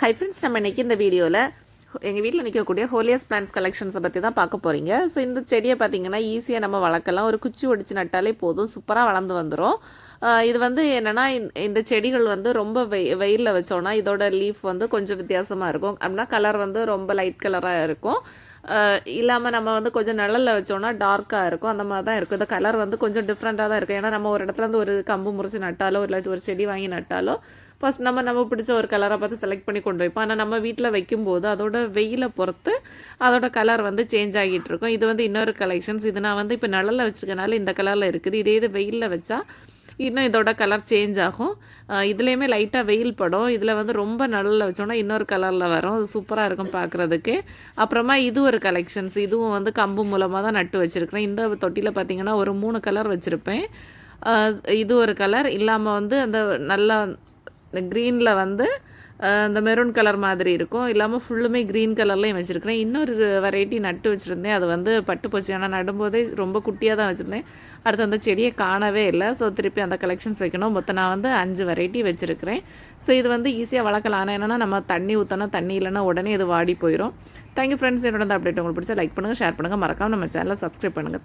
Hi friends நம்ம இன்றைக்கி இந்த வீடியோவில் எங்கள் வீட்டில் நிற்கக்கூடிய ஹோலியஸ் பிளான்ஸ் கலெக்ஷன்ஸை பற்றி தான் பார்க்க போகிறீங்க ஸோ இந்த செடியை பார்த்தீங்கன்னா ஈஸியாக நம்ம வளர்க்கலாம். ஒரு குச்சி ஒடிச்சு நட்டாலே போதும். சூப்பராக வளர்ந்து வந்துடும் இது வந்து என்னென்னா இந்த செடிகள் வந்து ரொம்ப வெய் வெயிலில் வச்சோன்னா இதோட லீஃப் வந்து கொஞ்சம் வித்தியாசமாக இருக்கும். அப்படின்னா கலர் வந்து ரொம்ப லைட் கலராக இருக்கும். இல்லாமல் நம்ம வந்து கொஞ்சம் நிழலில் வச்சோன்னா டார்க்காக இருக்கும். அந்த மாதிரி தான் இருக்கும். இந்த கலர் வந்து கொஞ்சம் டிஃப்ரெண்ட்டாக தான் இருக்கும். ஏன்னா நம்ம ஒரு இடத்துல இருந்து ஒரு கம்பு முறிச்சு நட்டாலோ இல்லை ஒரு செடி வாங்கி நட்டாலோ ஃபஸ்ட் நம்ம நம்ம பிடிச்ச ஒரு கலரை பார்த்து செலக்ட் பண்ணி கொண்டு வைப்போம் ஆனால் நம்ம வீட்டில் வைக்கும்போது அதோட வெயிலை பொறுத்து அதோட கலர் வந்து சேஞ்ச் ஆகிட்டு இருக்கும். இது வந்து இன்னொரு கலெக்ஷன்ஸ் இது நான் வந்து இப்போ நிழலில் வச்சுருக்கனால இந்த கலரில் இருக்குது. இதே இது வெயிலில் வச்சா இன்னும் இதோட கலர் சேஞ்ச் ஆகும். இதுலேயுமே லைட்டாக வெயில் படும். இதில் வந்து ரொம்ப நல்ல வச்சோன்னா இன்னொரு கலரில் வரும். அது சூப்பராக இருக்கும் பார்க்குறதுக்கு. அப்புறமா இது ஒரு கலெக்ஷன்ஸ் இதுவும் வந்து கம்பு மூலமாக தான் நட்டு வச்சுருக்கிறேன். இந்த தொட்டியில் பார்த்தீங்கன்னா ஒரு மூணு கலர் வச்சுருப்பேன். இது ஒரு கலர் இல்லாமல் வந்து அந்த நல்லா இந்த க்ரீனில் வந்து இந்த மெரூன் கலர் மாதிரி இருக்கும். இல்லாமல் ஃபுல்லுமே க்ரீன் கலர்லேயும் வச்சுருக்கிறேன். இன்னொரு வெரைட்டி நட்டு வச்சுருந்தேன். அது வந்து பட்டு போச்சு. ஆனால் நடும்போதே ரொம்ப குட்டியாக தான் வச்சுருந்தேன். அடுத்து அந்த செடியை காணவே இல்லை. ஸோ திருப்பி அந்த கலெக்ஷன்ஸ் வைக்கணும். மொத்தம் நான் வந்து அஞ்சு வெரைட்டி வச்சுருக்கிறேன். ஸோ இது வந்து ஈஸியாக வளர்க்கலாம். ஆனால் என்னென்னா நம்ம தண்ணி ஊற்றணும் தண்ணி இல்லைன்னா உடனே இது வாடி போயிடும் தேங்க்யூ ஃப்ரெண்ட்ஸ் என்னோட அப்டேட் உங்களுக்கு பிடிச்சா லைக் பண்ணுங்கள் ஷேர் பண்ணுங்கள் மறக்காமல் நம்ம சேனலை சப்ஸ்கிரைப் பண்ணுங்கள்